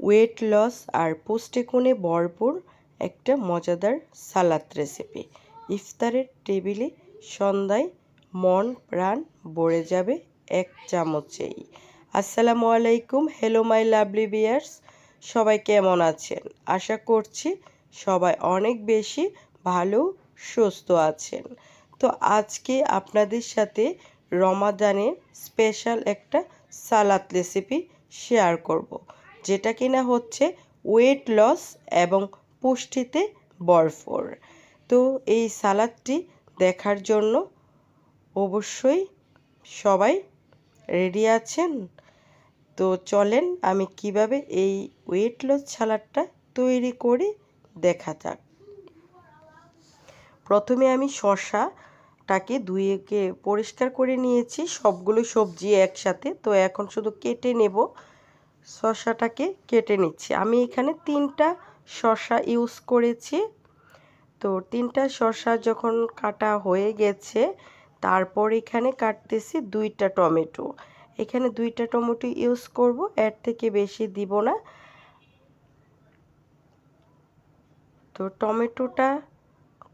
Weight loss আর পুষ্টিগুণে ভরপুর একটা মজাদার সালাদ রেসিপি ইফতারের টেবিলে সন্ধ্যায় মন প্রাণ ভরে যাবে এক চামচেই আসসালামু আলাইকুম হ্যালো মাই লাভলি বিয়ার্স সবাই কেমন আছেন? আশা করছি সবাই অনেক বেশি ভালো, সুস্থ আছেন। তো আজকে আপনাদের সাথে রমাদানের স্পেশাল একটা সালাদ রেসিপি শেয়ার করব। যেটা কিনা হচ্ছে ওয়েট লস এবং পুষ্টিতে বরফর। তো এই সালাদটি দেখার জন্য অবশ্যই সবাই রেডি আছেন? তো চলেন আমি কীভাবে এই ওয়েট লস সালাডটা তৈরি করি দেখা যাক। প্রথমে আমি শশাটাকে ধুয়ে পরিষ্কার করে নিয়েছি, সবগুলো সবজি একসাথে। তো এখন শুধু কেটে নেব। শশাটাকে কেটে নিচ্ছি। আমি এখানে তিনটা শশা ইউজ করেছি। তো তিনটা শশা যখন কাটা হয়ে গেছে, তারপর এখানে কাটতেছি দুইটা টমেটো। এখানে দুইটা টমেটো ইউজ করব, এর থেকে বেশি দিব না। তো টমেটোটা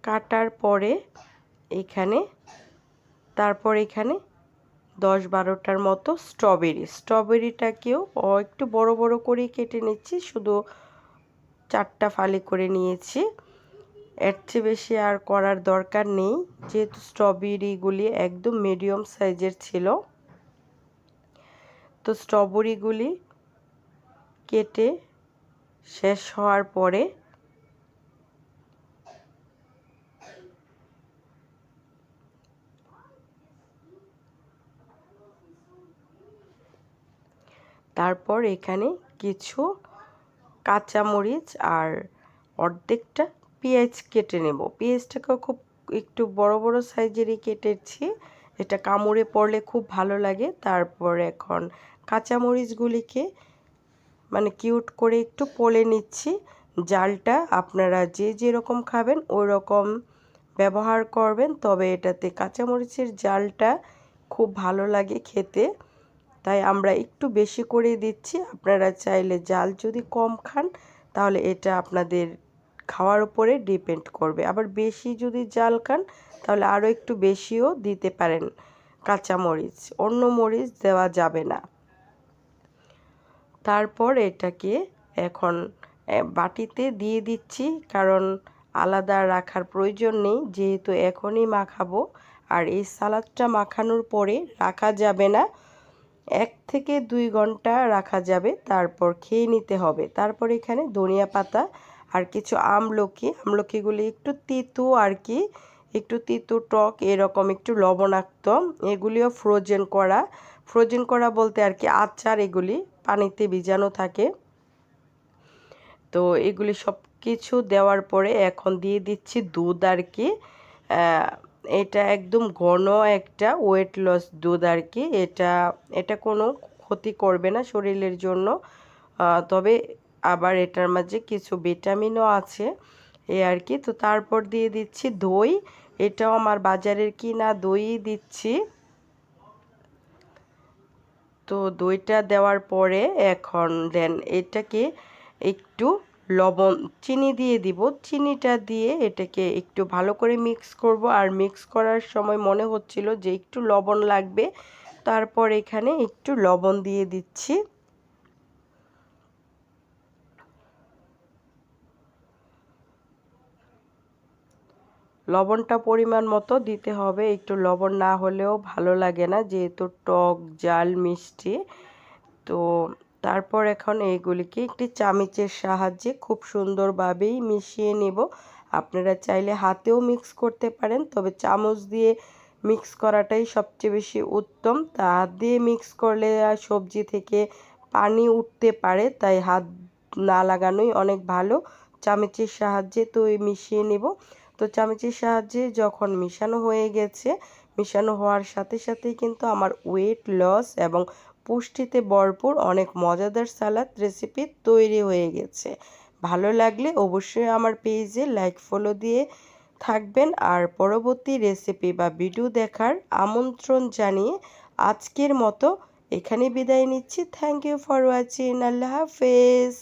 কাটার পরে এখানে, তারপর এখানে দশ বারোটার মতো স্ট্রবেরি স্ট্রবেরিটাকেও একটু বড় বড় করে কেটে নিচ্ছি, শুধু চারটা ফালি করে নিয়েছি। এর চেয়ে বেশি আর করার দরকার নেই, যেহেতু স্ট্রবেরিগুলি একদম মিডিয়াম সাইজের ছিল। তো স্ট্রবেরিগুলি কেটে শেষ হওয়ার পরে তারপর এখানে কিছু কাঁচামরিচ আর অর্ধেকটা পেঁয়াজ কেটে নেব। পেঁয়াজটাকেও খুব একটু বড় বড় সাইজেরই কেটেছি। এটা কামড়ে পড়লে খুব ভালো লাগে। তারপর এখন কাঁচামরিচগুলিকে মানে কিউট করে একটু পলে নিচ্ছি। জালটা আপনারা যে যেরকম খাবেন ওই রকম ব্যবহার করবেন। তবে এটাতে কাঁচামরিচের জালটা খুব ভালো লাগে খেতে। তাই আমরা একটু বেশি করে দিচ্ছি। আপনারা চাইলে জাল যদি কম খান, তাহলে এটা আপনাদের খাওয়ার উপরে ডিপেন্ড করবে। আবার বেশি যদি জাল খান, তাহলে আরও একটু বেশিও দিতে পারেন কাঁচা মরিচ অন্য মরিচ দেওয়া যাবে না। তারপর এটাকে এখন বাটিতে দিয়ে দিচ্ছি, কারণ আলাদা রাখার প্রয়োজন নেই। যেহেতু এখনই মাখাবো, আর এই সালাদটা মাখানোর পরে রাখা যাবে না। এক থেকে দুই ঘণ্টা রাখা যাবে, তারপর খেয়ে নিতে হবে। তারপর এখানে ধনিয়া পাতা আর কিছু আমলকি, আমলকিগুলি একটু তিতু আর কি, একটু তিতু টক, এরকম একটু লবণাক্ত, এগুলিও ফ্রোজেন করা। ফ্রোজেন করা বলতে আর কি আচার এগুলি, পানিতে ভিজানো থাকে। তো এগুলি সব কিছু দেওয়ার পরে এখন দিয়ে দিচ্ছি দুধ আর কি এটা একদম ঘন একটা ওয়েট লস দুধ আর কি এটা এটা কোনো ক্ষতি করবে না শরীরের জন্য। তবে আবার এটার মাঝে কিছু ভিটামিনও আছে এ আর কি তো তারপর দিয়ে দিচ্ছি দই। এটাও আমার বাজারের কিনা দই দিচ্ছি। তো দইটা দেওয়ার পরে এখন দেন এটাকে একটু লবণ, চিনি দিয়ে দিব। চিনিটা দিয়ে এটাকে একটু ভালো করে মিক্স করব। আর মিক্স করার সময় মনে হচ্ছিল যে একটু লবণ লাগবে। তারপর এখানে একটু লবণ দিয়ে দিচ্ছি। লবণটা পরিমাণ মতো দিতে হবে। একটু লবণ না হলেও ভালো লাগে না, যেহেতু টক, জাল, মিষ্টি। তো তারপর এখন এইগুলিকে একটি চামিচের সাহায্যে খুব সুন্দরভাবেই মিশিয়ে নেব। আপনারা চাইলে হাতেও মিক্স করতে পারেন, তবে চামচ দিয়ে মিক্স করাটাই সবচেয়ে বেশি উত্তম। তা হাত দিয়ে মিক্স করলে সবজি থেকে পানি উঠতে পারে, তাই হাত না লাগানোই অনেক ভালো। চামচের সাহায্যে তো মিশিয়ে নেব। তো চামচের সাহায্যে যখন মিশানো হয়ে গেছে, মিশানো হওয়ার সাথে সাথেই কিন্তু আমার ওয়েট লস এবং পুষ্টিতে ভরপুর অনেক মজাদার সালাদ রেসিপি তৈরি হয়ে গেছে। ভালো লাগলে অবশ্যই আমার পেজে লাইক ফলো দিয়ে থাকবেন আর পরবর্তী রেসিপি বা ভিডিও দেখার আমন্ত্রণ জানিয়ে আজকের মতো এখানে বিদায় নিচ্ছি। থ্যাংক ইউ ফর ওয়াচিং আল্লাহ হাফেজ।